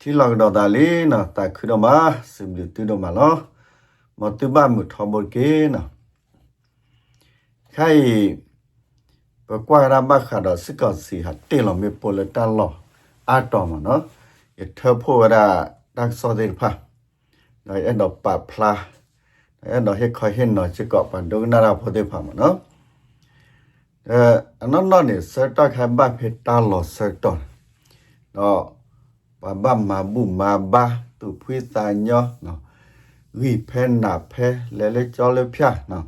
ที่หลอกดอกตาลีเนาะตาคือดอกมาสิบตื้อดอกมาเนาะมาตื้อบ้านมือทอมบเกเนาะใครปกว่าราบ้าขาดสิกอสีหัดเตลอมีโปลตันหลออาตอมาเนาะอย่าเธอพูดว่าดักซอเดพะเนาะไอ้ดอกปาพลาไอ้ดอกเฮ็ดคอยเห็นเนาะจะเกาะปันดงนาราพอเดพะมาเนาะเอ่ออันนั้นเนาะนี่เสตอคันบ้าเพตาหลอเสตอเนาะ ပဘမဘူမဘာသူဖွေးတာညောနော်ဝိဖဲနာဖဲလဲလဲကြောလဲဖြာနော်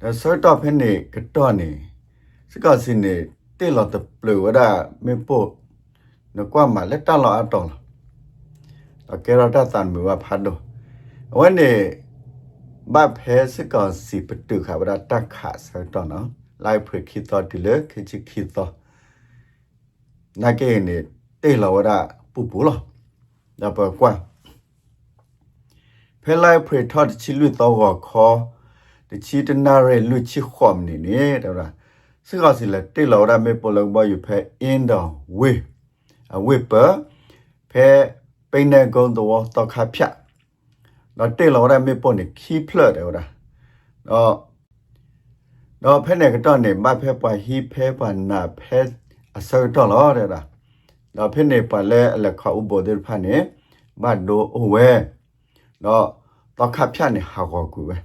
ဒါဆော့တော့ဖဲနေကတော့နေစကစင်းနေတိလော်တပလူဝဒမေပို့နကွာမလက်တလော်အတော်လားအကေရတာတန်မြဝဖတ်တော့ဝဲနေဘဖဲစကစီပတုခါဝဒတခါဆော့တော့နော်လိုက်ဖွေခိတော်ဒီလေခိချခိတော် na ke ne te la wa da pu pu lo da pa kwa phe lai phe tho de chi lu taw go kho de chi de na re lu chi khom ni ni da ra si ga si la te la wa da me po lo ba yu phe in da we a we pa phe pe ne go do wa ta kha phya da te la wa da me po ni ki phla da wa da တော့တော့ဖဲနဲ့ကတော့နေမဖဲပွားဟီဖဲပွားနာဖဲ အစတော့လောတဲ့လားတော့ဖိနေပါလဲအလက်ခအဘောတဲ့ဖာနေဘတ်ဒိုအဝဲတော့တော့ခဖြတ်နေဟာကောကူပဲ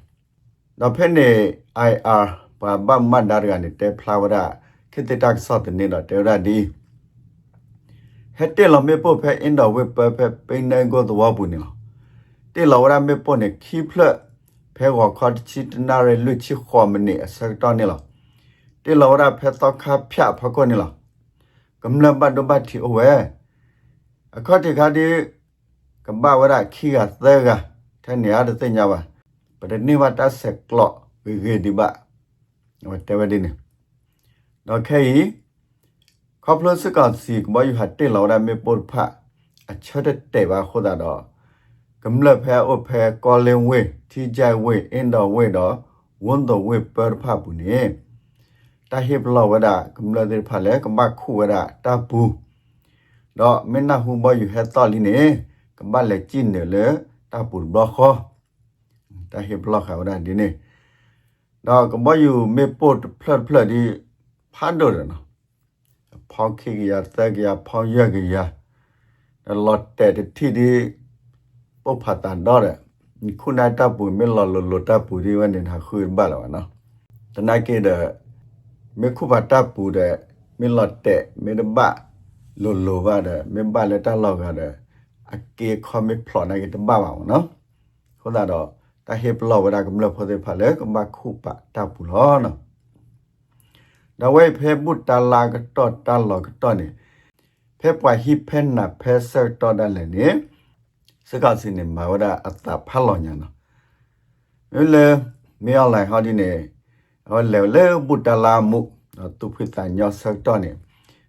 တော့ဖိနေ IR ဘာဘမတ်ဒါရကနေတဲဖလာဝရခိတတက်ဆော့တဲ့နေတော့တဲရဒီဟက်တဲလမေပိုဖဲအင်တော့ဝေပဖဲပိနေကိုတော့ဘူးနေလားတဲလဝရမေပိုနေခီဖလက်ဖဲကောခေါ်ချီတနာရလွချီခေါ်မနေအစတော့နေလားတဲလဝရဖဲတော့ခဖြတ်ဖကောနေလား กำลังบัดดบัดที่โอเวอคอติคาดิกำบ้าวระขี้กะเตกะท่านเนี่ยได้ญาบะประเด็นนี้ว่าตาเสกลอวิเกดิบะว่าแต่ว่าดิเนี่ยดอกแค่อีขอบพระสกัดสีกบ่อยู่หัดเตเราได้ไม่ปวดพระอัชดเตว่าโคดาดอกำลังแพ้โอแพ้กอเลงเวที่ใจเวเอ็นดอเวดอ တာဟိဘလဝဒကမ္လဒေဖလဲကမ္ဘခုဝဒတာပူတော့မင်းနာဟူဘယူဟက်တာလီနေကမ္ဘလက်ချင်းနေလေတာပူဘလခောတာဟိဘလခဝဒဒီနေတော့ကမ္ဘယူမေပို့ဖလက်ဖလက်ဒီဖန်တော့တယ်နော်ဖောက်ခိကရတက်ရဖောက်ရကရလော့တဲ့တီဒီပုတ်ဖတ်တန်တော့တယ်ခုနတပ်ပူမေလော်လော်တပ်ပူဒီဝနေနာခွေဘလာနော်တနကေတဲ့ မေခုပါတပ်ပူတဲ့မေလတ်တဲ့မေဒဘလိုလိုပါတဲ့မေဘလက်တလောက်ကြတဲ့အကေခေါ်မေဖလော်နိုင်တဲ့ဘာပါနော်ခုနတော့တဟေပလောဝရကမလဖို့တဲ့ဖလဲကမခုပါတပ်ပူလောနော်ဒါဝဲဖဲဘုတလာကတော့တလောကတော့နေဖဲပွားဟိဖဲနာဖဲဆာတော်တယ်လေနေစကားစင်းနေမဝရအတဖလောညာနော်လေမေအလိုက်ဟာဒီနေ ဟောလေလေဘုတလာမှုတုဖိတညောဆက်တော့နေ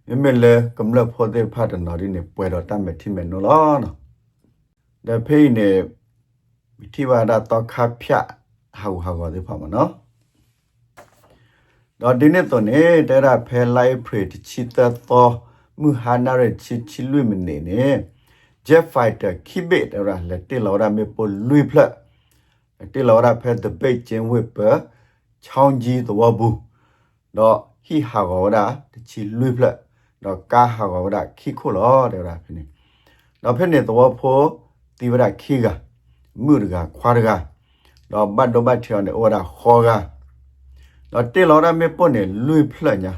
မြမလေကမ္လဖို့တဲ့ဖတ်တော်ရီနေပွဲတော်တတ်မဲ့ထိမဲ့နော်လားနော်ဒါဖေးနေမိတိဝါဒတော့ခဖြတ်ဟာဟာကောတဲ့ဖတ်မနော်တော့ဒီနေ့တော့နေတဲ့ရဖဲလိုက်ဖရစ်ချီတတော်မူဟာနာရချီချီလွိမနေနေဂျက်ဖိုက်တာခိဘေတရလက်တေလော်ရမေပိုလွိဖလက်တေလော်ရဖဲဒပိတ်ချင်းဝစ်ပါ ချောင်းကြီးတော်ဘူးတော့ဟိဟာကောဒါတချီလွိဖလက်တော့ကာဟာကောဒါခိခုလောတဲ့ရာဖြစ်နေတော့ဖြစ်နေတော်ဖို့တိဝရခိကမှုရကခွာရကတော့ဘတ်တော့ဘတ်ချောင်းနေဩရာခေါ်ကတော့တေလောရမေပွနေလွိဖလက်ညာ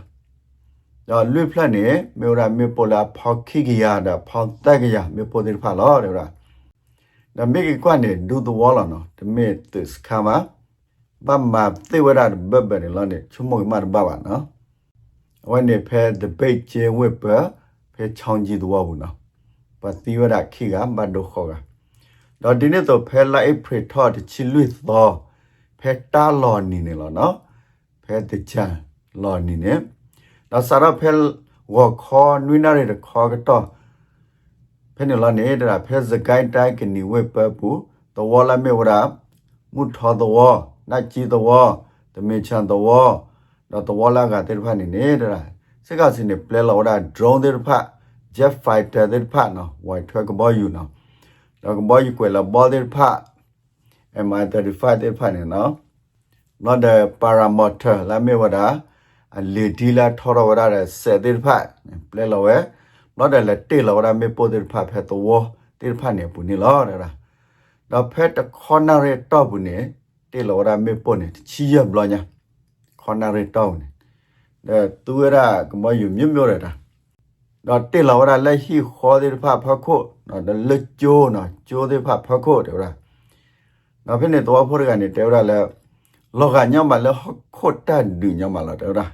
တော့လွိဖလက်နေမေရာမေပိုလာဖောက်ခိကရတာဖောက်တက်ကရမေပိုတဲ့ဖာလောတဲ့ရာဒါမေကကွနေဒူဒဝါလာနော်တမေတစခါမာ ဘမ္မာသေဝရဘဘရလနဲ့ချုံမွေမာဘဘာနော်ဝနေဖဲဒပိတ်ကျေဝပဖဲချောင်းကြီးတော်ဘူးနော်ပတိဝရခိကမတ်တို့ခေါ်ကတော့ဒီနေ့တော့ဖဲလိုက်ဖရထော့တချီလွိသောဖဲတာလော်နေနေလောနော်ဖဲတချန်လော်နေနေတော့စရဖဲဝခေါ်နွိနာရတဲ့ခေါ်ကတော့ဖဲနေလော်နေတာဖဲစကိုင်းတိုင်းကနေဝပပူတော်ဝလာမေဝရာမုထောတော် နာကြည်တော်တမင်ချန်တော်တော့တော်လာကတဲ့ဖက်နေနေတာစက်ကစင်းနေပလဲလော်ဒါ drone တဲ့ဖက် jet fighter တဲ့ဖက်နော် white track boy ယူနော်တော့ကဘောယူကွယ်လာဘောတဲ့ဖက် MI35 တဲ့ဖက်နေနော် not the parameter လာမေဝဒါအလီဒီလာထော်ရဝဒါဆယ်တဲ့ဖက်ပလဲလော်ဝဲ not the လက်တေလော်ဝဒါမေပိုတဲ့ဖက်ဖက်တော်တဲ့ဖက်နေပူနေလော်ဒါတော့ဖက်တ corner တော့ပူနေ တေလောဝရမေပိုနေချီရဘလောညာခေါနာရတော့နေတဲ့သူရကမယူမြမြို့ရတာတော့တေလာဝရလက်ဟိခေါ်တဲ့ဖဖခုနော်ဒလက်ကျိုးနော်ကျိုးတဲ့ဖဖခုတဲ့လားနော်ဖိနေတော့ဖို့ရကနေတဲ့ရလဲလောကညမလဲခုတ်တတ်ဒူညမလာတဲ့လား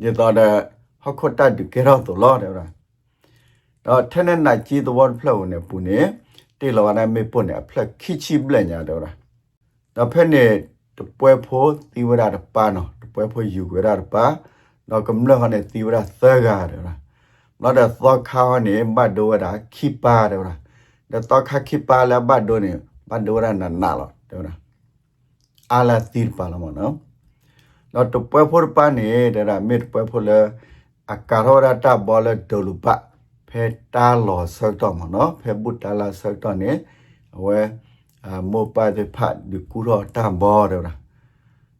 ဒီတော့တဲ့ဟခုတ်တတ်ဒူကြတော့တော့လားတဲ့လားတော့ထနေနိုင်ကြီးတော့ဖလောနေပူနေတေလာဝရမေပုနေဖလက်ခိချိပလညာတဲ့လား တော့ဖိနေတပွဲဖို့သီဝရတပါနော်တပွဲဖို့ယူကြရတပါတော့ကမ္လဟနဲ့သီဝရသဂါတဲ့လား nó đã to khao này bắt đầu đã khi ba đâu ra đã to khao khi ba là bắt đầu này bắt đầu ra nà nà rồi đâu ra ala tir pa là mà nó nó tụ bơi phô pa này để ra mệt bơi phô là à cà rô ra ta bỏ là đầu lụ bạ phê ta lò sơ tỏ mà nó phê bút ta là sơ tỏ này về à mô ba chơi phạt được cú rõ tam bò đâu nè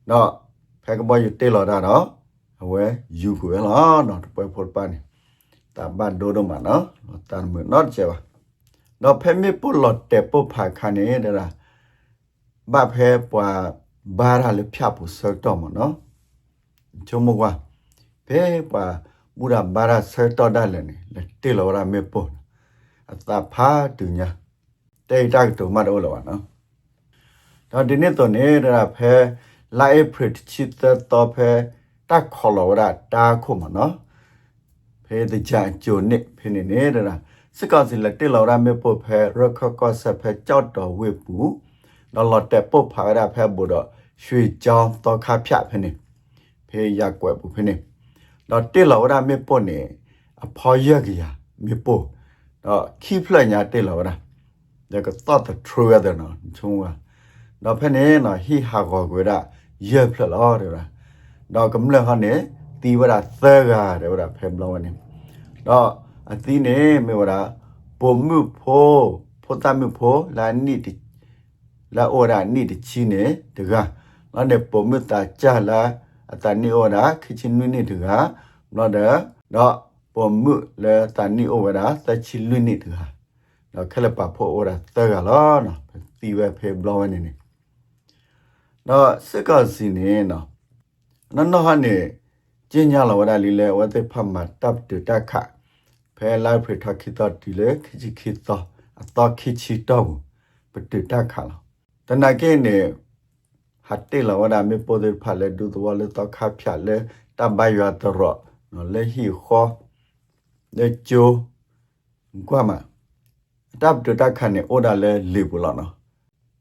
đó phải cái bao nhiêu tên là đó huế dù của nó nó phải phật ba này tam ban đô đâu mà nó tam mượn nó chơi bà nó phải mấy bút lọt đẹp bút phải khá này đây là ba phải qua ba ra lấy phe bút sơ to mà nó cho mua qua phải qua mua ra ba ra sơ to đây là này là tên là ra mấy bút ta phá từ nhà တာဖာတူညာတေတိုက်တူမတ်အိုလောနော်တော့ဒီနေ့တော့နေတာဖဲလိုက်ဖရစ်ချစ်တော့ဖဲတက်ခေါ်လောရာတာခုမနော်ဖဲတကြဂျိုနစ်ဖင်းနေနေတာစကောစီလက်တေလော်ရမေပုဖဲရခကောဆဖဲကြောက်တော်ဝေပူနော်လော်တက်ပုဖာရဖဲဘူတော့ရွှေကြောင်းတော့ခါဖြတ်ဖင်းနေဖဲရက်ွယ်ပူဖင်းနေတော့တေလော်ရမေပုနေအဖော်ရက်ကြီးမေပုတော့ခီဖလက်ညာတေလော်ရ ဒါကတော့တထရူရတဲ့နော်ချုံကတော့ဖဲနေနော်ဟိဟာကောကွေရရက်ဖလက်လော်တယ်တော့ကမ္လဟနေတီဝရသဲကားတယ်ဝရဖဲဘလောင်းနေတော့အသီးနေမေဝရပုံမှုဖိုးဖိုတမှုဖိုးလာနိတိလာဩရာနိတိချင်းနေတကားနော်နေပုံမှုတာကြလာအတနိဩရာခချင်းနုနေတကားနော်တဲ့တော့ပုံမှုလေတ နိဩရာသချီလူနေတကားတော့ခလပဖို့ဩရာသဲကားလောနော်တီဝဲဖဲဘလောင်းနေနေတော့စကစီနေနော်နော်နော်ဟာနေကျင်းညာလဝဒလီလေဝတ်ဖတ်မှာတပ်တူတက်ခဖဲလိုက်ဖထခိတတီလေခချီခိတအတခိချီတောပတူတက်ခလာတနကေနေဟတ်တေလဝဒမေပိုဒေဖလေဒူတဝလေတခဖြတ်လေတဘယတရနော်လေဟီခောလေချိုကွာမ တပ်တူတက်ခနေအိုဒါလေလေဘူးလားနော်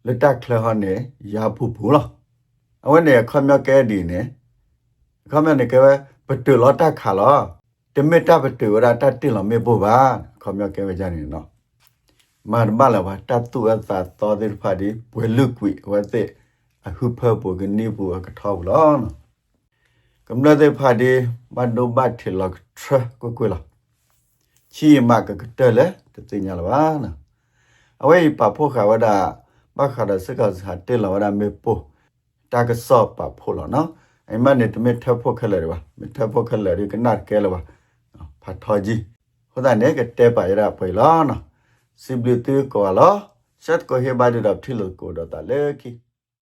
လက်တက်ခလဟနေရာဖူဖူလားအဝနေခမကဲဒီနေခမနေကဲပတူလောတက်ခါလောတမေတပတူရတတိလမေဘောပါခမကဲကြနေနော်မာမလာဝတတူအသာတော်တဲ့ဖာဒီဘွေလုကွီဝတ်တဲ့အဟုဖဘောကနိဘူကထောက်လောနော်ကမ္လတဲ့ဖာဒီဘတ်ဒိုဘတ်ထလောက်ထရကိုကွလာ ချီမကကတဲလေတသိညာလာပါနော်အဝေးပဖို့ခါဝဒဘခါဒစကစဟာတဲလာဝဒမေပိုတာကဆော့ပဖို့လောနော်အိမနဲ့တမထဖို့ခက်လေပါမထဖို့ခက်လေကနတ်ကဲလေပါဖတ်ထောကြီးဟိုဒါနဲ့ကတဲပါရပွေလောနော် sibility ko lo set ko he ba de dap thilo ko da ta le ki